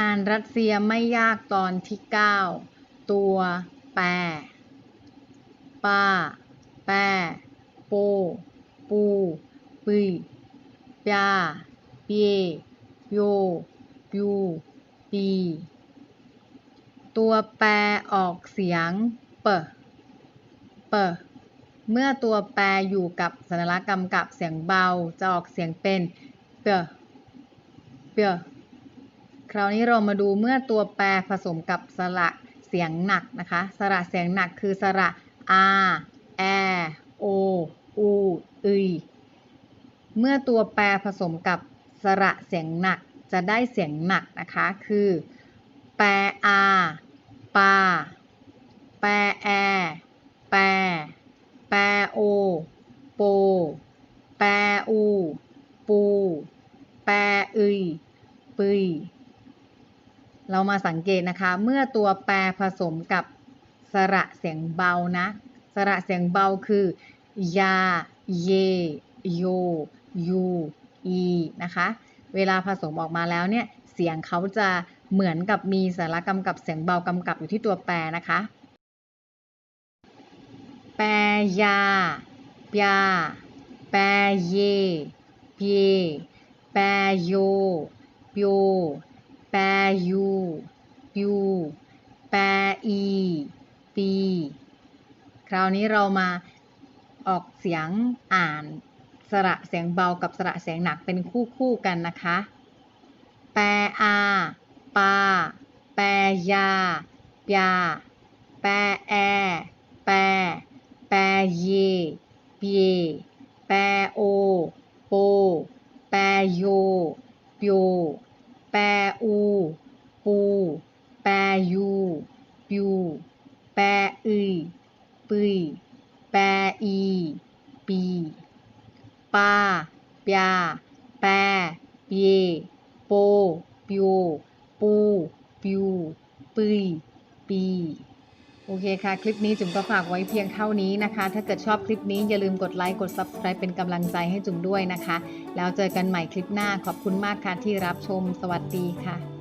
อ่านรัสเซียไม่ยากตอนที่ 9 ตัว แปรป้า แปรโป ปู ปุยปยาเปียโย ยูปี ตัวแปรออกเสียง เป เป เมื่อตัวแปรอยู่กับสัญลักษณ์กำกับเสียงเบา จะออกเสียงเป็น เป เป คราวนี้เรามาดูเมื่อตัวแปรผสมกับสระเสียงหนักนะคะ สระเสียงหนักคือสระ a e o u อึยเมื่อตัวแปรผสมกับสระเสียงหนักจะได้เสียงหนักนะคะ คือ แปร a ปา แปรแอ แปร แปรโอ โป แปรอู ปู แปรอึยปึย เรามาสังเกตนะคะ เมื่อตัวแปรผสมกับสระเสียงเบานะ สระเสียงเบาคือยา เย โย ยู อี นะคะ เวลาผสมออกมาแล้วเนี่ย เสียงเขาจะเหมือนกับมีสาระกำกับเสียงเบากำกับอยู่ที่ตัวแปรนะคะ แปรยาปยา แปรเยเปยแปรโยปโย แปรยูยูแปรอีปีคราวนี้เรามาออกเสียงอ่านสระเสียงเบากับสระเสียงหนักเป็นคู่คู่กันนะคะ แปรอาปา แปรยาปยา แปรแอ แปรแปรเยเปียแปรโอ โป แปรโยโย แปอู ปู แปยู ยู แปอึยปึยแปอี ปีปาปยา แปเย โปปโยปู ปิวปึยปี โอเคค่ะ คลิปนี้จุ๋มก็ฝากไว้เพียงเท่านี้นะคะ ถ้าเกิดชอบคลิปนี้อย่าลืมกดไลค์กด Subscribe เป็นกำลังใจให้จุ๋มด้วยนะคะ แล้วเจอกันใหม่คลิปหน้าขอบคุณมากค่ะที่รับชมสวัสดีค่ะ